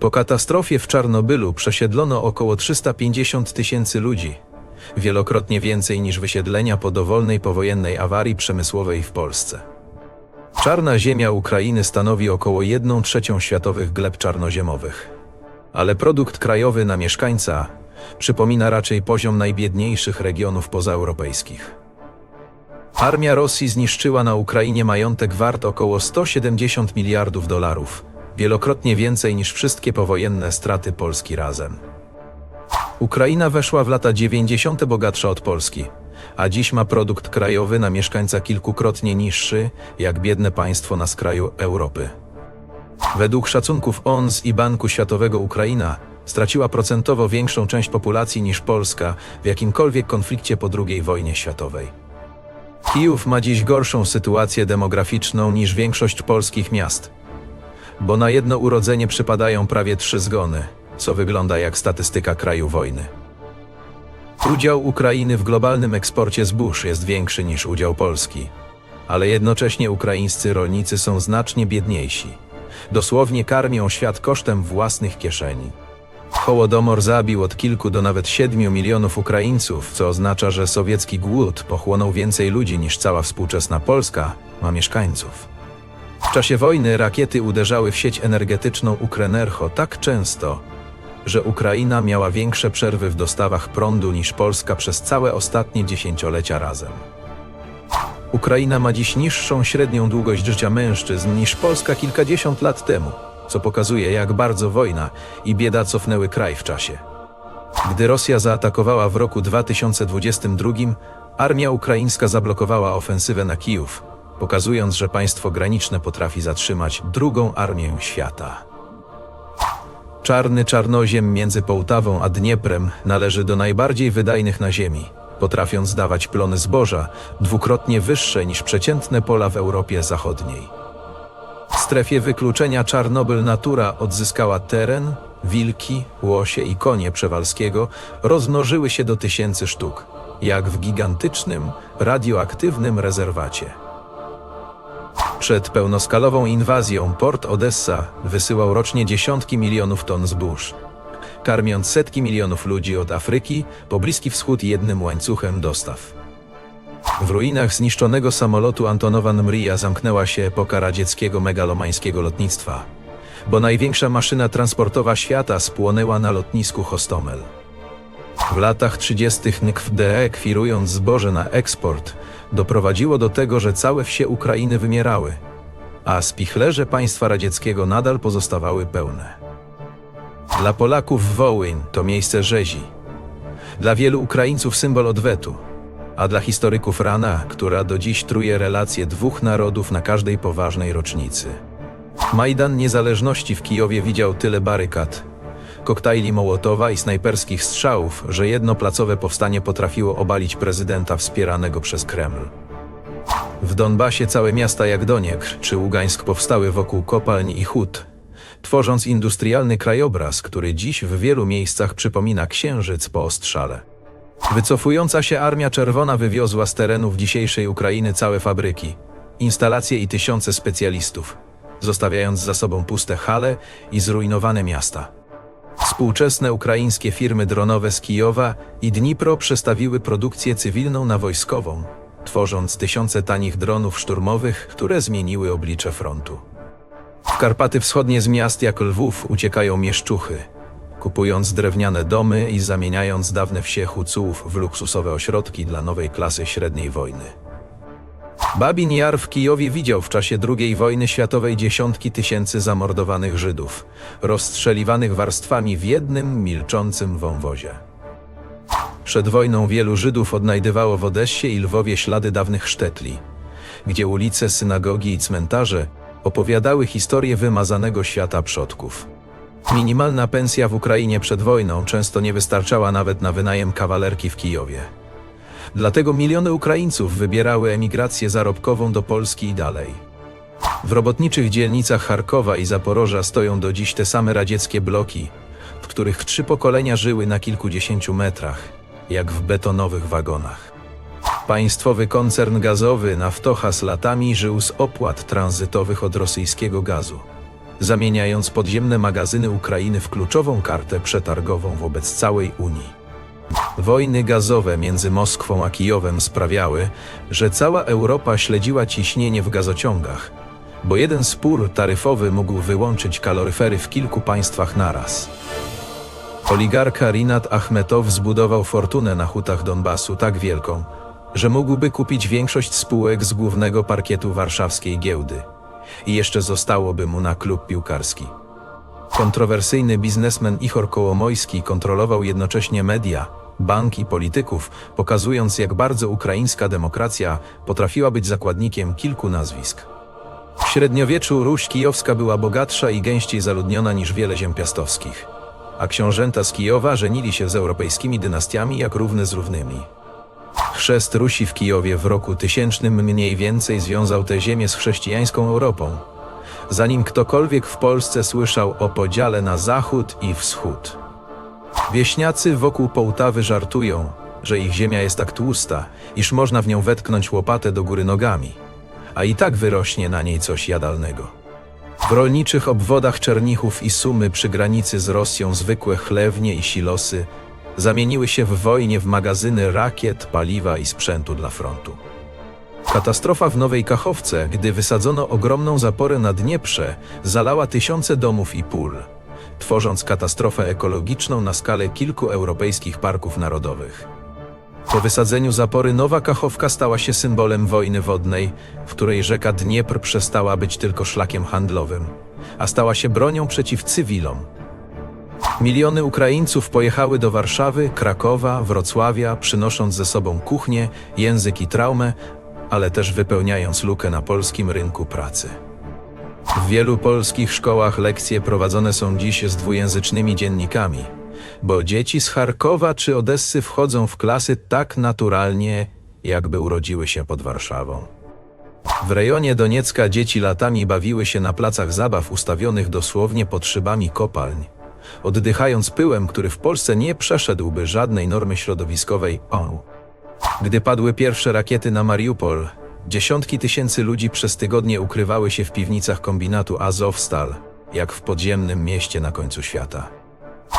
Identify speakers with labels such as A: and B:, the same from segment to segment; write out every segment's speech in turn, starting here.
A: Po katastrofie w Czarnobylu przesiedlono około 350 tysięcy ludzi, wielokrotnie więcej niż wysiedlenia po dowolnej powojennej awarii przemysłowej w Polsce. Czarna ziemia Ukrainy stanowi około 1 trzecią światowych gleb czarnoziemowych, ale produkt krajowy na mieszkańca przypomina raczej poziom najbiedniejszych regionów pozaeuropejskich. Armia Rosji zniszczyła na Ukrainie majątek wart około 170 miliardów dolarów, wielokrotnie więcej niż wszystkie powojenne straty Polski razem. Ukraina weszła w lata 90. bogatsza od Polski, a dziś ma produkt krajowy na mieszkańca kilkukrotnie niższy, jak biedne państwo na skraju Europy. Według szacunków ONZ i Banku Światowego Ukraina straciła procentowo większą część populacji niż Polska w jakimkolwiek konflikcie po II wojnie światowej. Kijów ma dziś gorszą sytuację demograficzną niż większość polskich miast, bo na jedno urodzenie przypadają prawie trzy zgony, co wygląda jak statystyka kraju wojny. Udział Ukrainy w globalnym eksporcie zbóż jest większy niż udział Polski, ale jednocześnie ukraińscy rolnicy są znacznie biedniejsi. Dosłownie karmią świat kosztem własnych kieszeni. Hołodomor zabił od kilku do nawet siedmiu milionów Ukraińców, co oznacza, że sowiecki głód pochłonął więcej ludzi niż cała współczesna Polska ma mieszkańców. W czasie wojny rakiety uderzały w sieć energetyczną Ukrenergo tak często, że Ukraina miała większe przerwy w dostawach prądu niż Polska przez całe ostatnie dziesięciolecia razem. Ukraina ma dziś niższą średnią długość życia mężczyzn niż Polska kilkadziesiąt lat temu, co pokazuje, jak bardzo wojna i bieda cofnęły kraj w czasie. Gdy Rosja zaatakowała w roku 2022, armia ukraińska zablokowała ofensywę na Kijów, pokazując, że państwo graniczne potrafi zatrzymać drugą armię świata. Czarny czarnoziem między Połtawą a Dnieprem należy do najbardziej wydajnych na ziemi, potrafiąc dawać plony zboża dwukrotnie wyższe niż przeciętne pola w Europie Zachodniej. W strefie wykluczenia Czarnobyl Natura odzyskała teren, wilki, łosie i konie Przewalskiego rozmnożyły się do tysięcy sztuk, jak w gigantycznym, radioaktywnym rezerwacie. Przed pełnoskalową inwazją port Odessa wysyłał rocznie dziesiątki milionów ton zbóż, karmiąc setki milionów ludzi od Afryki po Bliski Wschód jednym łańcuchem dostaw. W ruinach zniszczonego samolotu Antonowa Mrija zamknęła się epoka radzieckiego megalomańskiego lotnictwa, bo największa maszyna transportowa świata spłonęła na lotnisku Hostomel. W latach 30. NKWD, kwirując zboże na eksport, doprowadziło do tego, że całe wsie Ukrainy wymierały, a spichlerze państwa radzieckiego nadal pozostawały pełne. Dla Polaków Wołyń to miejsce rzezi, dla wielu Ukraińców symbol odwetu, a dla historyków rana, która do dziś truje relacje dwóch narodów na każdej poważnej rocznicy. Majdan Niezależności w Kijowie widział tyle barykad, koktajli Mołotowa i snajperskich strzałów, że jedno placowe powstanie potrafiło obalić prezydenta wspieranego przez Kreml. W Donbasie całe miasta jak Doniekr czy Ługańsk powstały wokół kopalń i hut, tworząc industrialny krajobraz, który dziś w wielu miejscach przypomina księżyc po ostrzale. Wycofująca się Armia Czerwona wywiozła z terenów dzisiejszej Ukrainy całe fabryki, instalacje i tysiące specjalistów, zostawiając za sobą puste hale i zrujnowane miasta. Współczesne ukraińskie firmy dronowe z Kijowa i Dnipro przestawiły produkcję cywilną na wojskową, tworząc tysiące tanich dronów szturmowych, które zmieniły oblicze frontu. W Karpaty Wschodnie z miast jak Lwów uciekają mieszczuchy, kupując drewniane domy i zamieniając dawne wsie Hucułów w luksusowe ośrodki dla nowej klasy średniej wojny. Babin Jar w Kijowie widział w czasie II wojny światowej dziesiątki tysięcy zamordowanych Żydów, rozstrzeliwanych warstwami w jednym milczącym wąwozie. Przed wojną wielu Żydów odnajdywało w Odessie i Lwowie ślady dawnych sztetli, gdzie ulice, synagogi i cmentarze opowiadały historię wymazanego świata przodków. Minimalna pensja w Ukrainie przed wojną często nie wystarczała nawet na wynajem kawalerki w Kijowie. Dlatego miliony Ukraińców wybierały emigrację zarobkową do Polski i dalej. W robotniczych dzielnicach Charkowa i Zaporoża stoją do dziś te same radzieckie bloki, w których trzy pokolenia żyły na kilkudziesięciu metrach, jak w betonowych wagonach. Państwowy koncern gazowy Naftocha z latami żył z opłat tranzytowych od rosyjskiego gazu. zamieniając podziemne magazyny Ukrainy w kluczową kartę przetargową wobec całej Unii. Wojny gazowe między Moskwą a Kijowem sprawiały, że cała Europa śledziła ciśnienie w gazociągach, bo jeden spór taryfowy mógł wyłączyć kaloryfery w kilku państwach naraz. Oligarcha Rinat Achmetow zbudował fortunę na hutach Donbasu tak wielką, że mógłby kupić większość spółek z głównego parkietu warszawskiej giełdy. I jeszcze zostałoby mu na klub piłkarski. Kontrowersyjny biznesmen Ichor Kołomojski kontrolował jednocześnie media, bank i polityków, pokazując jak bardzo ukraińska demokracja potrafiła być zakładnikiem kilku nazwisk. W średniowieczu Ruś Kijowska była bogatsza i gęściej zaludniona niż wiele ziem piastowskich, a książęta z Kijowa żenili się z europejskimi dynastiami jak równy z równymi. Chrzest Rusi w Kijowie w roku tysięcznym mniej więcej związał tę ziemię z chrześcijańską Europą, zanim ktokolwiek w Polsce słyszał o podziale na zachód i wschód. Wieśniacy wokół Połtawy żartują, że ich ziemia jest tak tłusta, iż można w nią wetknąć łopatę do góry nogami, a i tak wyrośnie na niej coś jadalnego. W rolniczych obwodach Czernichów i Sumy przy granicy z Rosją zwykłe chlewnie i silosy zamieniły się w wojnie w magazyny rakiet, paliwa i sprzętu dla frontu. Katastrofa w Nowej Kachowce, gdy wysadzono ogromną zaporę na Dnieprze, zalała tysiące domów i pól, tworząc katastrofę ekologiczną na skalę kilku europejskich parków narodowych. Po wysadzeniu zapory Nowa Kachowka stała się symbolem wojny wodnej, w której rzeka Dniepr przestała być tylko szlakiem handlowym, a stała się bronią przeciw cywilom. Miliony Ukraińców pojechały do Warszawy, Krakowa, Wrocławia, przynosząc ze sobą kuchnię, język i traumę, ale też wypełniając lukę na polskim rynku pracy. W wielu polskich szkołach lekcje prowadzone są dziś z dwujęzycznymi dziennikami, bo dzieci z Charkowa czy Odessy wchodzą w klasy tak naturalnie, jakby urodziły się pod Warszawą. W rejonie Doniecka dzieci latami bawiły się na placach zabaw ustawionych dosłownie pod szybami kopalń, oddychając pyłem, który w Polsce nie przeszedłby żadnej normy środowiskowej ONU. Gdy padły pierwsze rakiety na Mariupol, dziesiątki tysięcy ludzi przez tygodnie ukrywały się w piwnicach kombinatu Azowstal, jak w podziemnym mieście na końcu świata.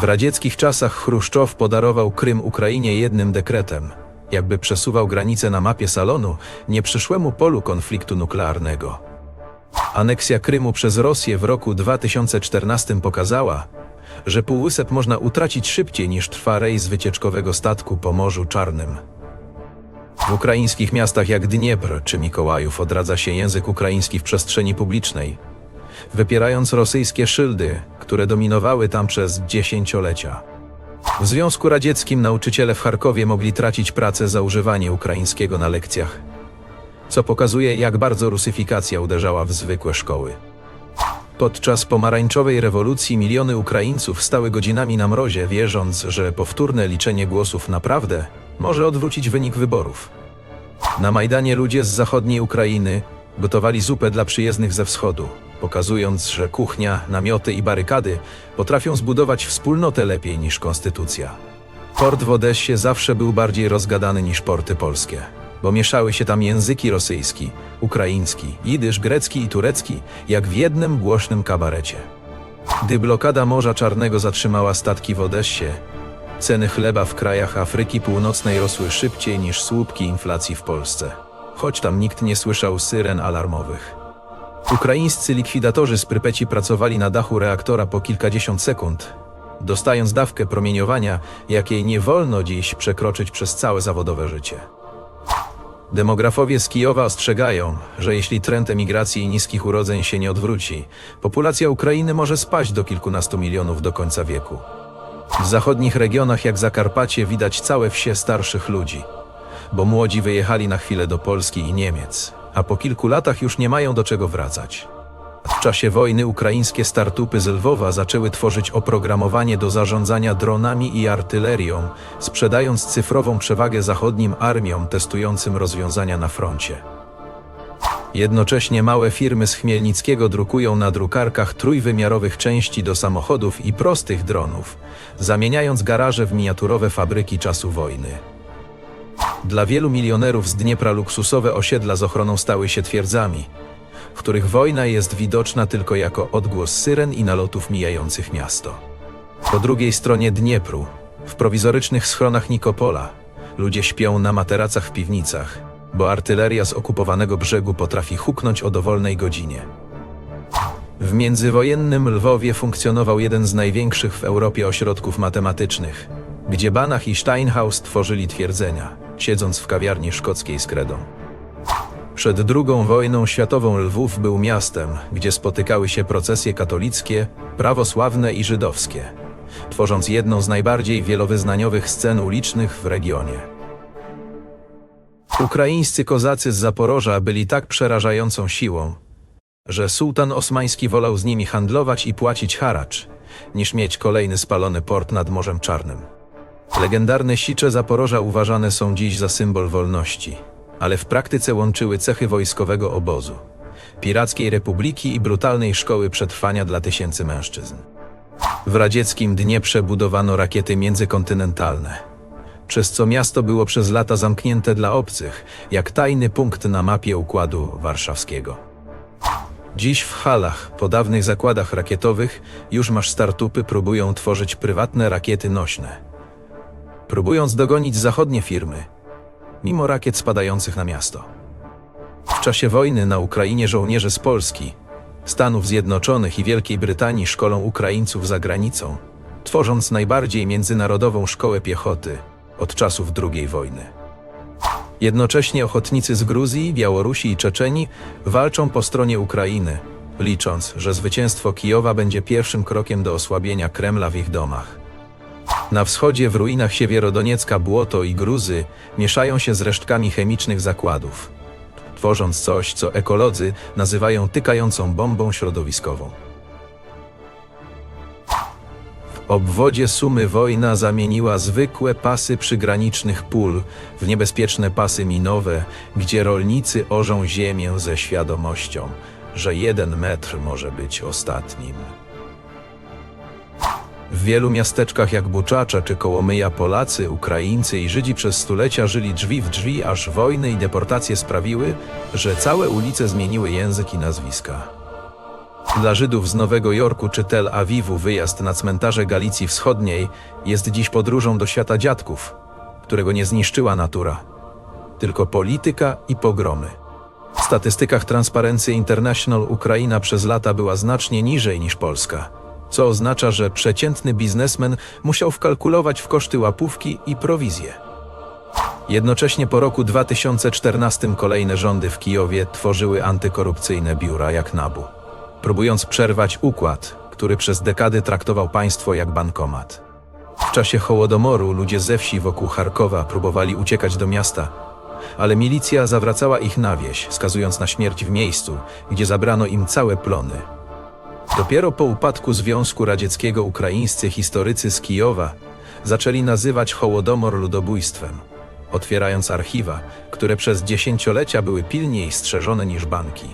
A: W radzieckich czasach Chruszczow podarował Krym Ukrainie jednym dekretem, jakby przesuwał granice na mapie salonu nieprzyszłemu polu konfliktu nuklearnego. Aneksja Krymu przez Rosję w roku 2014 pokazała, że półwysep można utracić szybciej niż trwa rejs wycieczkowego statku po Morzu Czarnym. W ukraińskich miastach jak Dniepr czy Mikołajów odradza się język ukraiński w przestrzeni publicznej, wypierając rosyjskie szyldy, które dominowały tam przez dziesięciolecia. W Związku Radzieckim nauczyciele w Charkowie mogli tracić pracę za używanie ukraińskiego na lekcjach, co pokazuje, jak bardzo rusyfikacja uderzała w zwykłe szkoły. Podczas pomarańczowej rewolucji miliony Ukraińców stały godzinami na mrozie, wierząc, że powtórne liczenie głosów naprawdę może odwrócić wynik wyborów. Na Majdanie ludzie z zachodniej Ukrainy gotowali zupę dla przyjezdnych ze wschodu, pokazując, że kuchnia, namioty i barykady potrafią zbudować wspólnotę lepiej niż konstytucja. Port w Odessie zawsze był bardziej rozgadany niż porty polskie, bo mieszały się tam języki rosyjski, ukraiński, jidysz, grecki i turecki, jak w jednym głośnym kabarecie. Gdy blokada Morza Czarnego zatrzymała statki w Odessie, ceny chleba w krajach Afryki Północnej rosły szybciej niż słupki inflacji w Polsce, choć tam nikt nie słyszał syren alarmowych. Ukraińscy likwidatorzy z Prypeci pracowali na dachu reaktora po kilkadziesiąt sekund, dostając dawkę promieniowania, jakiej nie wolno dziś przekroczyć przez całe zawodowe życie. Demografowie z Kijowa ostrzegają, że jeśli trend emigracji i niskich urodzeń się nie odwróci, populacja Ukrainy może spaść do kilkunastu milionów do końca wieku. W zachodnich regionach jak Zakarpacie widać całe wsie starszych ludzi, bo młodzi wyjechali na chwilę do Polski i Niemiec, a po kilku latach już nie mają do czego wracać. W czasie wojny ukraińskie startupy z Lwowa zaczęły tworzyć oprogramowanie do zarządzania dronami i artylerią, sprzedając cyfrową przewagę zachodnim armiom testującym rozwiązania na froncie. Jednocześnie małe firmy z Chmielnickiego drukują na drukarkach trójwymiarowych części do samochodów i prostych dronów, zamieniając garaże w miniaturowe fabryki czasu wojny. Dla wielu milionerów z Dniepra luksusowe osiedla z ochroną stały się twierdzami, w których wojna jest widoczna tylko jako odgłos syren i nalotów mijających miasto. Po drugiej stronie Dniepru, w prowizorycznych schronach Nikopola, ludzie śpią na materacach w piwnicach, bo artyleria z okupowanego brzegu potrafi huknąć o dowolnej godzinie. W międzywojennym Lwowie funkcjonował jeden z największych w Europie ośrodków matematycznych, gdzie Banach i Steinhaus tworzyli twierdzenia, siedząc w kawiarni szkockiej z kredą. Przed II wojną światową Lwów był miastem, gdzie spotykały się procesje katolickie, prawosławne i żydowskie, tworząc jedną z najbardziej wielowyznaniowych scen ulicznych w regionie. Ukraińscy kozacy z Zaporoża byli tak przerażającą siłą, że sułtan osmański wolał z nimi handlować i płacić haracz, niż mieć kolejny spalony port nad Morzem Czarnym. Legendarne sicze Zaporoża uważane są dziś za symbol wolności, ale w praktyce łączyły cechy wojskowego obozu, pirackiej republiki i brutalnej szkoły przetrwania dla tysięcy mężczyzn. W radzieckim Dnieprze budowano rakiety międzykontynentalne, przez co miasto było przez lata zamknięte dla obcych, jak tajny punkt na mapie Układu Warszawskiego. Dziś w halach, po dawnych zakładach rakietowych, już masz startupy próbują tworzyć prywatne rakiety nośne. Próbując dogonić zachodnie firmy, mimo rakiet spadających na miasto. W czasie wojny na Ukrainie żołnierze z Polski, Stanów Zjednoczonych i Wielkiej Brytanii szkolą Ukraińców za granicą, tworząc najbardziej międzynarodową szkołę piechoty od czasów II wojny. Jednocześnie ochotnicy z Gruzji, Białorusi i Czeczenii walczą po stronie Ukrainy, licząc, że zwycięstwo Kijowa będzie pierwszym krokiem do osłabienia Kremla w ich domach. Na wschodzie w ruinach Siewierodoniecka błoto i gruzy mieszają się z resztkami chemicznych zakładów, tworząc coś, co ekolodzy nazywają tykającą bombą środowiskową. Obwodzie Sumy wojna zamieniła zwykłe pasy przygranicznych pól w niebezpieczne pasy minowe, gdzie rolnicy orzą ziemię ze świadomością, że jeden metr może być ostatnim. W wielu miasteczkach jak Buczacza czy Kołomyja Polacy, Ukraińcy i Żydzi przez stulecia żyli drzwi w drzwi, aż wojny i deportacje sprawiły, że całe ulice zmieniły język i nazwiska. Dla Żydów z Nowego Jorku czy Tel Awiwu wyjazd na cmentarze Galicji Wschodniej jest dziś podróżą do świata dziadków, którego nie zniszczyła natura, tylko polityka i pogromy. W statystykach Transparency International Ukraina przez lata była znacznie niżej niż Polska, co oznacza, że przeciętny biznesmen musiał wkalkulować w koszty łapówki i prowizje. Jednocześnie po roku 2014 kolejne rządy w Kijowie tworzyły antykorupcyjne biura jak NABU, próbując przerwać układ, który przez dekady traktował państwo jak bankomat. W czasie Hołodomoru ludzie ze wsi wokół Charkowa próbowali uciekać do miasta, ale milicja zawracała ich na wieś, skazując na śmierć w miejscu, gdzie zabrano im całe plony. Dopiero po upadku Związku Radzieckiego ukraińscy historycy z Kijowa zaczęli nazywać Hołodomor ludobójstwem, otwierając archiwa, które przez dziesięciolecia były pilniej strzeżone niż banki.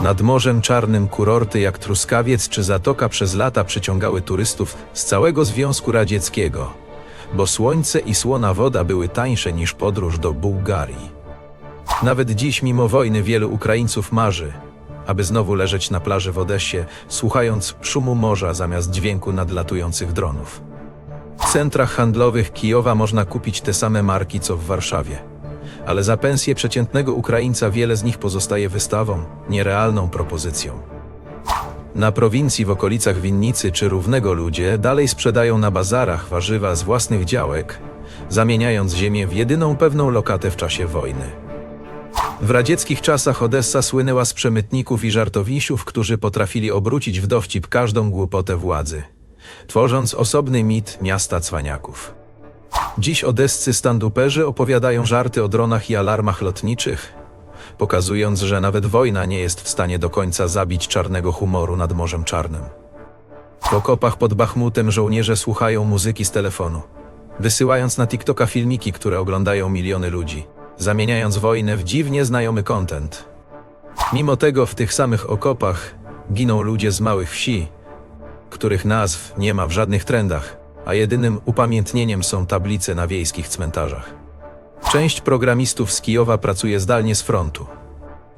A: Nad Morzem Czarnym kurorty jak Truskawiec czy Zatoka przez lata przyciągały turystów z całego Związku Radzieckiego, bo słońce i słona woda były tańsze niż podróż do Bułgarii. Nawet dziś, mimo wojny, wielu Ukraińców marzy, aby znowu leżeć na plaży w Odessie, słuchając szumu morza zamiast dźwięku nadlatujących dronów. W centrach handlowych Kijowa można kupić te same marki co w Warszawie. Ale za pensję przeciętnego Ukraińca wiele z nich pozostaje wystawą, nierealną propozycją. Na prowincji w okolicach Winnicy czy Równego ludzie dalej sprzedają na bazarach warzywa z własnych działek, zamieniając ziemię w jedyną pewną lokatę w czasie wojny. W radzieckich czasach Odessa słynęła z przemytników i żartowisiów, którzy potrafili obrócić w dowcip każdą głupotę władzy, tworząc osobny mit miasta cwaniaków. Dziś odescy standuperzy opowiadają żarty o dronach i alarmach lotniczych, pokazując, że nawet wojna nie jest w stanie do końca zabić czarnego humoru nad Morzem Czarnym. W okopach pod Bachmutem żołnierze słuchają muzyki z telefonu, wysyłając na TikToka filmiki, które oglądają miliony ludzi, zamieniając wojnę w dziwnie znajomy content. Mimo tego w tych samych okopach giną ludzie z małych wsi, których nazw nie ma w żadnych trendach, a jedynym upamiętnieniem są tablice na wiejskich cmentarzach. Część programistów z Kijowa pracuje zdalnie z frontu.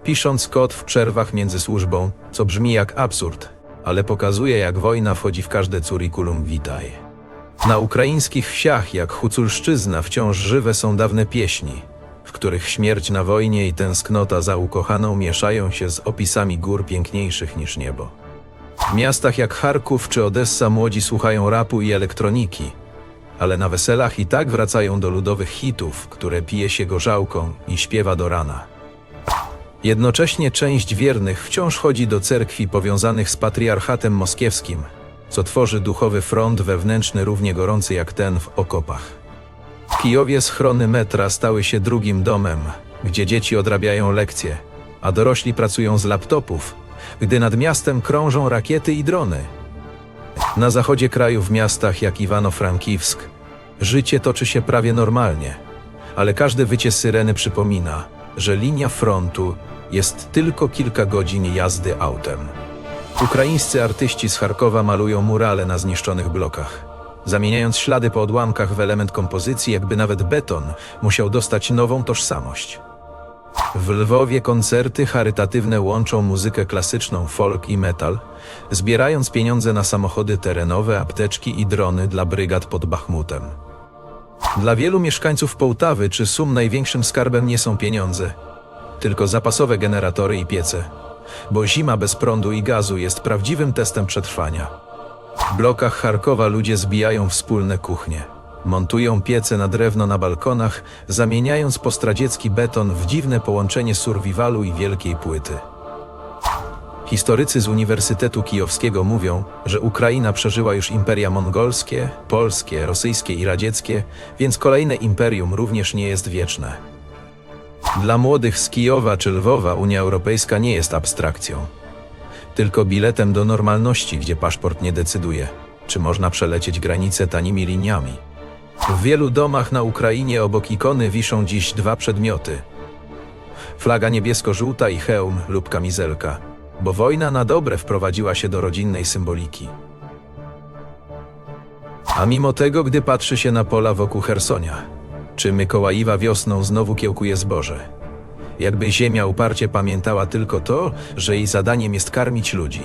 A: pisząc kod w przerwach między służbą, co brzmi jak absurd, ale pokazuje jak wojna wchodzi w każde curriculum vitae. Na ukraińskich wsiach jak Huculszczyzna wciąż żywe są dawne pieśni, w których śmierć na wojnie i tęsknota za ukochaną mieszają się z opisami gór piękniejszych niż niebo. W miastach jak Charków czy Odessa młodzi słuchają rapu i elektroniki, ale na weselach i tak wracają do ludowych hitów, które pije się gorzałką i śpiewa do rana. Jednocześnie część wiernych wciąż chodzi do cerkwi powiązanych z patriarchatem moskiewskim, co tworzy duchowy front wewnętrzny równie gorący jak ten w okopach. W Kijowie schrony metra stały się drugim domem, gdzie dzieci odrabiają lekcje, a dorośli pracują z laptopów, gdy nad miastem krążą rakiety i drony. Na zachodzie kraju w miastach jak Iwano-Frankiwsk życie toczy się prawie normalnie, ale każde wycie syreny przypomina, że linia frontu jest tylko kilka godzin jazdy autem. Ukraińscy artyści z Charkowa malują murale na zniszczonych blokach, zamieniając ślady po odłamkach w element kompozycji, jakby nawet beton musiał dostać nową tożsamość. W Lwowie koncerty charytatywne łączą muzykę klasyczną, folk i metal, zbierając pieniądze na samochody terenowe, apteczki i drony dla brygad pod Bachmutem. Dla wielu mieszkańców Połtawy czy Sum największym skarbem nie są pieniądze, tylko zapasowe generatory i piece, bo zima bez prądu i gazu jest prawdziwym testem przetrwania. W blokach Charkowa ludzie zbijają wspólne kuchnie. Montują piece na drewno na balkonach, zamieniając postradziecki beton w dziwne połączenie survivalu i wielkiej płyty. Historycy z Uniwersytetu Kijowskiego mówią, że Ukraina przeżyła już imperia mongolskie, polskie, rosyjskie i radzieckie, więc kolejne imperium również nie jest wieczne. Dla młodych z Kijowa czy Lwowa Unia Europejska nie jest abstrakcją, tylko biletem do normalności, gdzie paszport nie decyduje, czy można przelecieć granicę tanimi liniami. W wielu domach na Ukrainie obok ikony wiszą dziś dwa przedmioty: flaga niebiesko-żółta i hełm lub kamizelka, bo wojna na dobre wprowadziła się do rodzinnej symboliki. A mimo tego, gdy patrzy się na pola wokół Hersonia, czy Mykołajiwa wiosną znowu kiełkuje zboże, jakby ziemia uparcie pamiętała tylko to, że jej zadaniem jest karmić ludzi.